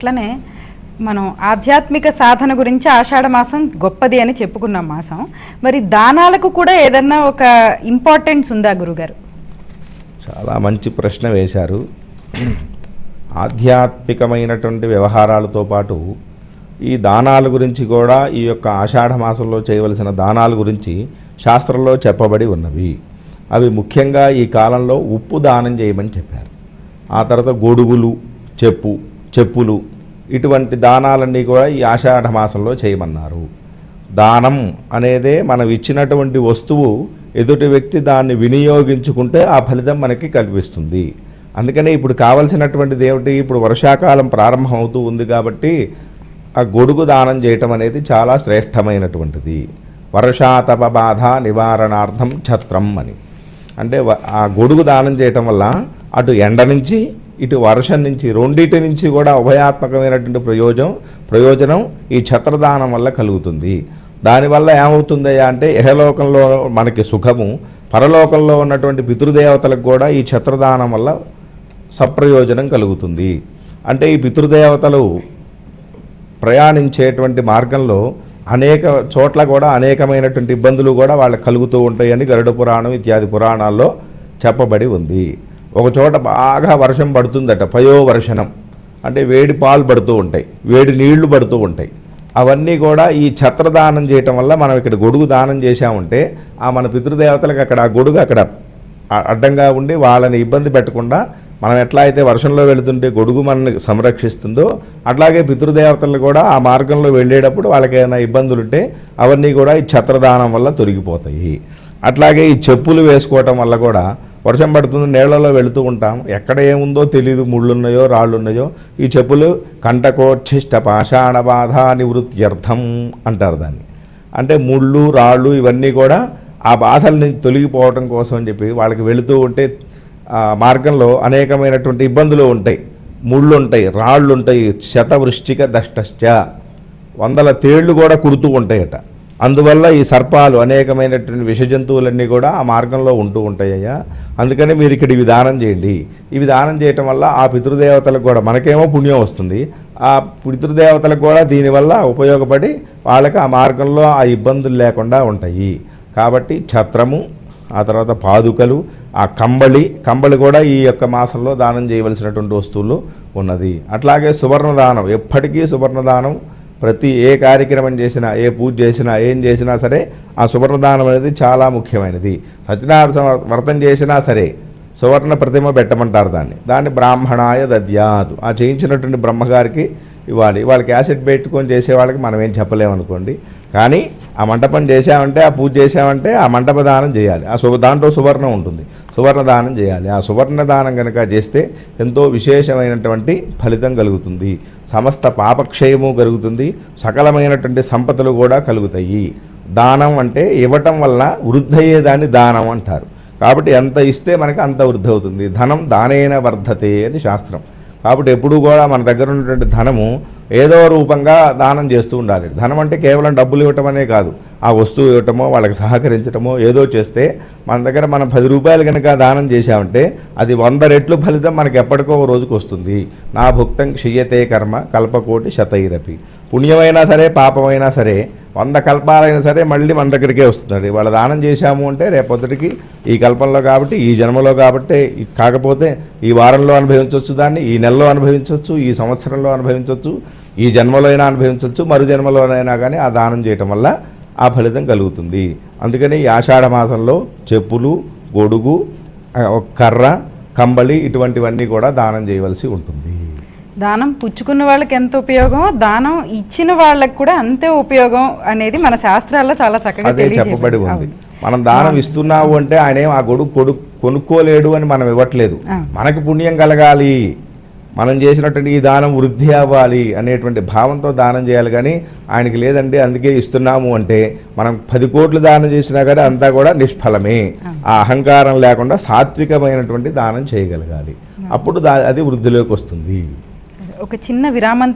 అట్లనే మనం ఆధ్యాత్మిక సాధన గురించి ఆషాఢ మాసం గొప్పది అని చెప్పుకున్నాం మాసం. మరి దానాలకు కూడా ఏదన్నా ఒక ఇంపార్టెన్స్ ఉందా గురుగారు? చాలా మంచి ప్రశ్న వేశారు. ఆధ్యాత్మికమైనటువంటి వ్యవహారాలతో పాటు ఈ దానాల గురించి కూడా ఈ యొక్క ఆషాఢ మాసంలో చేయవలసిన దానాల గురించి శాస్త్రంలో చెప్పబడి ఉన్నవి. అవి ముఖ్యంగా ఈ కాలంలో ఉప్పు దానం చేయమని చెప్పారు. ఆ తర్వాత గొడుగులు చెప్పు చెప్పులు. ఇటువంటి దానాలన్నీ కూడా ఈ ఆషాఢ మాసంలో చేయమన్నారు. దానం అనేదే మనం ఇచ్చినటువంటి వస్తువు ఎదుటి వ్యక్తి దాన్ని వినియోగించుకుంటే ఆ ఫలితం మనకి కల్పిస్తుంది. అందుకనే ఇప్పుడు కావలసినటువంటిది ఏమిటి? ఇప్పుడు వర్షాకాలం ప్రారంభం అవుతూ ఉంది కాబట్టి ఆ గొడుగు దానం చేయటం అనేది చాలా శ్రేష్టమైనటువంటిది. వర్షాతప బాధ నివారణార్థం ఛత్రం అని. అంటే ఆ గొడుగు దానం చేయటం వల్ల అటు ఎండ నుంచి ఇటు వర్షం నుంచి రెండింటి నుంచి కూడా ఉభయాత్మకమైనటువంటి ప్రయోజనం ప్రయోజనం ఈ ఛత్రదానం వల్ల కలుగుతుంది. దానివల్ల ఏమవుతుందయ్యా అంటే ఇహలోకంలో మనకి సుఖము పరలోకంలో ఉన్నటువంటి పితృదేవతలకు కూడా ఈ ఛత్రదానం వల్ల సప్రయోజనం కలుగుతుంది. అంటే ఈ పితృదేవతలు ప్రయాణించేటువంటి మార్గంలో అనేక చోట్ల కూడా అనేకమైనటువంటి ఇబ్బందులు కూడా వాళ్ళకి కలుగుతూ ఉంటాయని గరుడ పురాణం ఇత్యాది పురాణాల్లో చెప్పబడి ఉంది. ఒక చోట బాగా వర్షం పడుతుందట పయోవర్షణం అంటే వేడి పాలు పడుతూ ఉంటాయి వేడి నీళ్ళు పడుతూ ఉంటాయి. అవన్నీ కూడా ఈ ఛత్రదానం చేయటం వల్ల మనం ఇక్కడ గొడుగు దానం చేశామంటే ఆ మన పితృదేవతలకు అక్కడ ఆ గొడుగు అక్కడ అడ్డంగా ఉండి వాళ్ళని ఇబ్బంది పెట్టకుండా మనం ఎట్లా అయితే వర్షంలో వెళుతుంటే గొడుగు మనల్ని సంరక్షిస్తుందో అట్లాగే పితృదేవతలు కూడా ఆ మార్గంలో వెళ్ళేటప్పుడు వాళ్ళకి ఏమైనా ఇబ్బందులు ఉంటే అవన్నీ కూడా ఈ ఛత్రదానం వల్ల తొలగిపోతాయి. అట్లాగే ఈ చెప్పులు వేసుకోవటం వల్ల కూడా వర్షం పడుతుంది నీళ్ళలో వెళుతూ ఉంటాం. ఎక్కడ ఏముందో తెలియదు ముళ్ళున్నాయో రాళ్ళున్నాయో. ఈ చెప్పులు కంటకోచ్ఛిష్ట పాషాణ బాధ నివృత్త్యర్థం అంటారు దాన్ని. అంటే ముళ్ళు రాళ్ళు ఇవన్నీ కూడా ఆ బాధల నుంచి తొలగిపోవటం కోసం అని చెప్పి వాళ్ళకి వెళుతూ ఉంటే మార్గంలో అనేకమైనటువంటి ఇబ్బందులు ఉంటాయి. ముళ్ళు ఉంటాయి రాళ్ళు ఉంటాయి శతవృష్టిక దష్టశ్చ. వందల తేళ్ళు కూడా కుడుతూ ఉంటాయట. అందువల్ల ఈ సర్పాలు అనేకమైనటువంటి విష జంతువులన్నీ కూడా ఆ మార్గంలో ఉంటూ ఉంటాయ్యా అందుకని మీరు ఇక్కడ ఇవి దానం చేయండి. ఇవి దానం చేయటం వల్ల ఆ పితృదేవతలకు కూడా మనకేమో పుణ్యం వస్తుంది. ఆ పితృదేవతలకు కూడా దీనివల్ల ఉపయోగపడి వాళ్ళకి ఆ మార్గంలో ఆ ఇబ్బందులు లేకుండా ఉంటాయి. కాబట్టి ఛత్రము ఆ తర్వాత పాదుకలు ఆ కంబళి కంబళి కూడా ఈ యొక్క మాసంలో దానం చేయవలసినటువంటి వస్తువులు ఉన్నది. అట్లాగే సువర్ణ దానం ఎప్పటికీ సువర్ణ దానం ప్రతి ఏ కార్యక్రమం చేసినా ఏ పూజ చేసినా ఏం చేసినా సరే ఆ సువర్ణదానం అనేది చాలా ముఖ్యమైనది. సత్యనారాయణ వ్రతం చేసినా సరే సువర్ణ ప్రతిమ పెట్టమంటారు దాన్ని. దాన్ని బ్రాహ్మణాయ దద్యాదు. ఆ చేయించినటువంటి బ్రహ్మగారికి ఇవ్వాలి. వాళ్ళకి యాసిడ్ పెట్టుకొని చేసే వాళ్ళకి మనం ఏం చెప్పలేమనుకోండి కానీ ఆ మంటపం చేసామంటే ఆ పూజ చేసామంటే ఆ మంటప దానం చేయాలి. ఆ శుభ దాంట్లో సువర్ణం ఉంటుంది. సువర్ణ దానం చేయాలి. ఆ సువర్ణ దానం కనుక చేస్తే ఎంతో విశేషమైనటువంటి ఫలితం కలుగుతుంది. సమస్త పాపక్షయము కలుగుతుంది సకలమైనటువంటి సంపదలు కూడా కలుగుతాయి. దానం అంటే ఇవ్వటం వల్ల వృద్ధయ్యేదాన్ని దానం అంటారు. కాబట్టి ఎంత ఇస్తే మనకి అంత వృద్ధి అవుతుంది. ధనం దానేన వర్ధతే అని శాస్త్రం. కాబట్టి ఎప్పుడూ కూడా మన దగ్గర ఉన్నటువంటి ధనము ఏదో రూపంగా దానం చేస్తూ ఉండాలి. ధనం అంటే కేవలం డబ్బులు ఇవ్వటమనే కాదు. ఆ వస్తువు ఇవ్వటమో వాళ్ళకి సహకరించటమో ఏదో చేస్తే మన దగ్గర మనం పది రూపాయలు కనుక దానం చేశామంటే అది వంద రెట్లు ఫలితం మనకి ఎప్పటికో రోజుకు వస్తుంది. నా భుక్తం క్షియతే కర్మ కల్పకోటి శతైరపి. పుణ్యమైనా సరే పాపమైనా సరే వంద కల్పాలైనా సరే మళ్ళీ మన దగ్గరికే వస్తున్నాడు వాళ్ళ దానం చేశాము అంటే రేపొద్దుటికి ఈ కల్పంలో కాబట్టి ఈ జన్మలో కాబట్టి కాకపోతే ఈ వారంలో అనుభవించవచ్చు దాన్ని ఈ నెలలో అనుభవించవచ్చు ఈ సంవత్సరంలో అనుభవించవచ్చు ఈ జన్మలో అయినా అనుభవించవచ్చు మరు జన్మలోనైనా కానీ ఆ దానం చేయటం వల్ల ఆ ఫలితం కలుగుతుంది. అందుకని ఈ ఆషాఢ మాసంలో చెప్పులు గొడుగు కర్ర కంబళి ఇటువంటివన్నీ కూడా దానం చేయవలసి ఉంటుంది. దానం పుచ్చుకున్న వాళ్ళకి ఎంత ఉపయోగం దానం ఇచ్చిన వాళ్ళకి కూడా అంతే ఉపయోగం అనేది మన శాస్త్రాల్లో చాలా చక్కగా అదే చెప్పబడి. ఉంది. మనం దానం ఇస్తున్నావు అంటే ఆయన ఏం ఆ గొడుగు కొడు కొనుక్కోలేడు అని మనం ఇవ్వట్లేదు. మనకి పుణ్యం కలగాలి. మనం చేసినటువంటి ఈ దానం వృద్ధి అవ్వాలి అనేటువంటి భావంతో దానం చేయాలి కానీ ఆయనకి లేదండి అందుకే ఇస్తున్నాము అంటే మనం పది కోట్లు దానం చేసినా కానీ అంతా కూడా నిష్ఫలమే. ఆ అహంకారం లేకుండా సాత్వికమైనటువంటి దానం చేయగలగాలి. అప్పుడు దా అది వృద్ధిలోకి వస్తుంది. ఒక చిన్న విరామం